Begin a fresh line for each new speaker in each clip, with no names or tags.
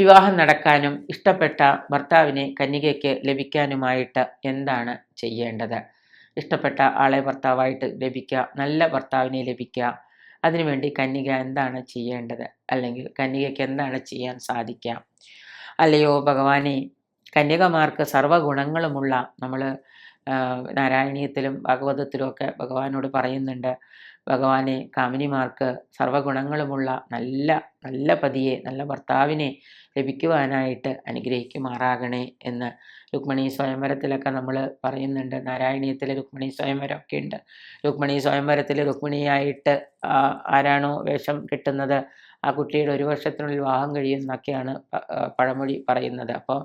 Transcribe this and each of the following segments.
വിവാഹം നടക്കാനും ഇഷ്ടപ്പെട്ട ഭർത്താവിനെ കന്യകയ്ക്ക് ലഭിക്കാനുമായിട്ട് എന്താണ് ചെയ്യേണ്ടത്? ഇഷ്ടപ്പെട്ട ആളെ ഭർത്താവായിട്ട് ലഭിക്കുക നല്ല ഭർത്താവിനെ ലഭിക്കുക അതിനുവേണ്ടി കന്യക എന്താണ് ചെയ്യേണ്ടത്? അല്ലെങ്കിൽ കന്യകയ്ക്ക് എന്താണ് ചെയ്യാൻ സാധിക്കുക? അല്ലയോ ഭഗവാനെ കന്യകമാർക്ക് സർവഗുണങ്ങളുമുള്ള നമ്മൾ നാരായണീയത്തിലും ഭാഗവതത്തിലും ഒക്കെ ഭഗവാനോട് പറയുന്നുണ്ട്. ഭഗവാനെ കാമിനിമാർക്ക് സർവഗുണങ്ങളുമുള്ള നല്ല നല്ല പതിയെ നല്ല ഭർത്താവിനെ ലഭിക്കുവാനായിട്ട് അനുഗ്രഹിക്കുമാറാകണേ എന്ന് രുക്മിണി സ്വയംവരത്തിലൊക്കെ നമ്മൾ പറയുന്നുണ്ട്. നാരായണീയത്തിൽ രുക്മിണി സ്വയംവരമൊക്കെ ഉണ്ട് രുക്മിണി സ്വയംവരത്തിൽ രുക്മിണിയായിട്ട് ആരാണോ വേഷം കിട്ടുന്നത് ആ കുട്ടിയുടെ ഒരു വർഷത്തിനുള്ളിൽ വിവാഹം കഴിയുമെന്നൊക്കെയാണ് പഴമൊഴി പറയുന്നത്. അപ്പോൾ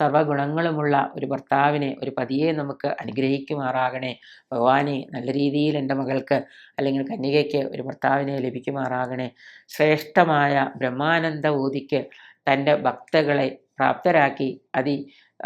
സർവഗുണങ്ങളുമുള്ള ഒരു ഭർത്താവിനെ ഒരു പതിയെ നമുക്ക് അനുഗ്രഹിക്കുമാറാകണേ. ഭഗവാനെ നല്ല രീതിയിൽ എന്റെ മകൾക്ക് അല്ലെങ്കിൽ കന്യകയ്ക്ക് ഒരു ഭർത്താവിനെ ലഭിക്കുമാറാകണേ. ശ്രേഷ്ഠമായ ബ്രഹ്മാനന്ദ ഊതിക്ക് തന്റെ ഭക്തകളെ പ്രാപ്തരാക്കി അതി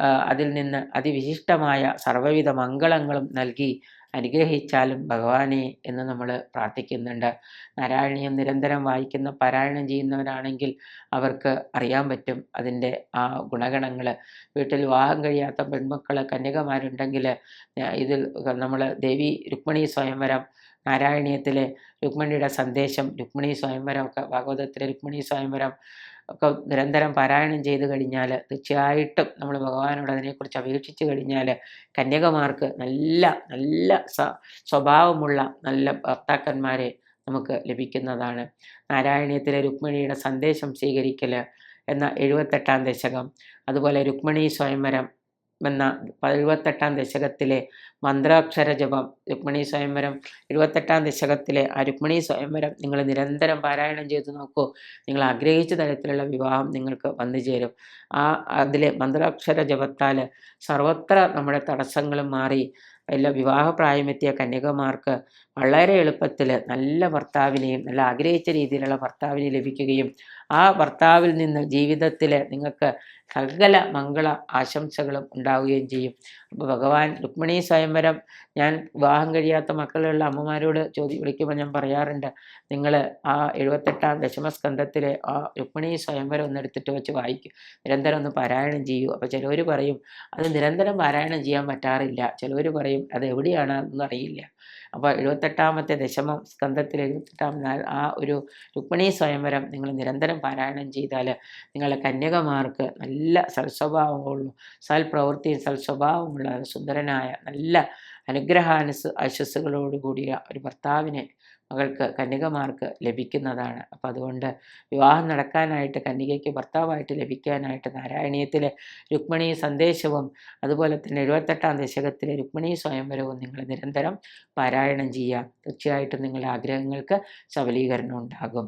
അതിൽ നിന്ന് അതിവിശിഷ്ടമായ സർവവിധ മംഗളങ്ങളും നൽകി അനുഗ്രഹിച്ചാലും ഭഗവാനെ എന്ന് നമ്മൾ പ്രാർത്ഥിക്കുന്നുണ്ട്. നാരായണീയം നിരന്തരം വായിക്കുന്ന പാരായണം ചെയ്യുന്നവരാണെങ്കിൽ അവർക്ക് അറിയാൻ പറ്റും അതിന്റെ ആ ഗുണഗണങ്ങൾ വീട്ടിൽ വിവാഹം കഴിയാത്ത പെൺമക്കൾ കന്യകമാരുണ്ടെങ്കിൽ ഇതിൽ നമ്മൾ ദേവി രുക്മിണി സ്വയംവരം നാരായണീയത്തിലെ രുക്മിണിയുടെ സന്ദേശം രുക്മിണി സ്വയംവരം ഒക്കെ ഭാഗവതത്തിലെ രുക്മിണി സ്വയംവരം ഒക്കെ നിരന്തരം പാരായണം ചെയ്ത് കഴിഞ്ഞാൽ തീർച്ചയായിട്ടും നമ്മൾ ഭഗവാനോട് അതിനെക്കുറിച്ച് അപേക്ഷിച്ച് കഴിഞ്ഞാൽ കന്യകമാർക്ക് നല്ല നല്ല സ്വഭാവമുള്ള നല്ല ഭർത്താക്കന്മാരെ നമുക്ക് ലഭിക്കുന്നതാണ്. നാരായണീയത്തിലെ രുക്മിണിയുടെ സന്ദേശം സ്വീകരിക്കൽ എന്ന എഴുപത്തെട്ടാം ദശകം. അതുപോലെ രുക്മിണി സ്വയംവരം എന്ന എഴുപത്തെട്ടാം ദശകത്തിലെ മന്ത്രാക്ഷര ജപം രുക്മിണി സ്വയംവരം. എഴുപത്തെട്ടാം ദശകത്തിലെ ആ രുക്മിണി സ്വയംവരം നിങ്ങൾ നിരന്തരം പാരായണം ചെയ്തു നോക്കൂ. നിങ്ങൾ ആഗ്രഹിച്ച തരത്തിലുള്ള വിവാഹം നിങ്ങൾക്ക് വന്നു ചേരും. ആ അതിലെ മന്ത്രാക്ഷര ജപത്താൽ സർവത്ര നമ്മുടെ തടസ്സങ്ങളും മാറി. എല്ലാ വിവാഹപ്രായമെത്തിയ കന്യകമാർക്ക് വളരെ എളുപ്പത്തിൽ നല്ല ഭർത്താവിനെയും നല്ല ആഗ്രഹിച്ച രീതിയിലുള്ള ഭർത്താവിനെ ലഭിക്കുകയും ആ ഭർത്താവിൽ നിന്ന് ജീവിതത്തിൽ നിങ്ങൾക്ക് സകല മംഗള ആശംസകളും ഉണ്ടാവുകയും ചെയ്യും. അപ്പോൾ ഭഗവാൻ രുക്മിണി സ്വയംവരം ഞാൻ വിവാഹം കഴിയാത്ത മക്കളുള്ള അമ്മമാരോട് ചോദി വിളിക്കുമ്പോൾ ഞാൻ പറയാറുണ്ട് നിങ്ങൾ ആ എഴുപത്തെട്ടാം ദശമസ്കന്ധത്തിലെ ആ രുക്മിണി സ്വയംവരം ഒന്ന് എടുത്തിട്ട് വെച്ച് വായിക്കും. നിരന്തരം ഒന്ന് പാരായണം ചെയ്യൂ. അപ്പോൾ ചിലവർ പറയും അത് നിരന്തരം പാരായണം ചെയ്യാൻ പറ്റാറില്ല. ചിലവർ പറയും അത് എവിടെയാണ് എന്നറിയില്ല അപ്പോൾ എഴുപത്തെട്ടാമത്തെ ദശമം സ്കന്ധത്തിൽ എഴുപത്തെട്ടാം ആ ഒരു രുക്മിണി സ്വയംവരം നിങ്ങൾ നിരന്തരം പാരായണം ചെയ്താൽ നിങ്ങളെ കന്യകമാർക്ക് നല്ല സൽസ്വഭാവമുള്ള സൽപ്രവൃത്തിയും സൽസ്വഭാവമുള്ള സുന്ദരനായ നല്ല അനുഗ്രഹാനുസ് ആശസ്സുകളോട് കൂടിയ ഒരു ഭർത്താവിനെ മകൾക്ക് കന്യകമാർക്ക് ലഭിക്കുന്നതാണ്. അപ്പം അതുകൊണ്ട് വിവാഹം നടക്കാനായിട്ട് കന്യകയ്ക്ക് ഭർത്താവായിട്ട് ലഭിക്കാനായിട്ട് നാരായണീയത്തിലെ രുക്മിണി സന്ദേശവും അതുപോലെ തന്നെ എഴുപത്തെട്ടാം ദശകത്തിലെ രുക്മിണി സ്വയംവരവും നിങ്ങൾ നിരന്തരം പാരായണം ചെയ്യുക തീർച്ചയായിട്ടും നിങ്ങളുടെ ആഗ്രഹങ്ങൾക്ക് സബലീകരണം ഉണ്ടാകും.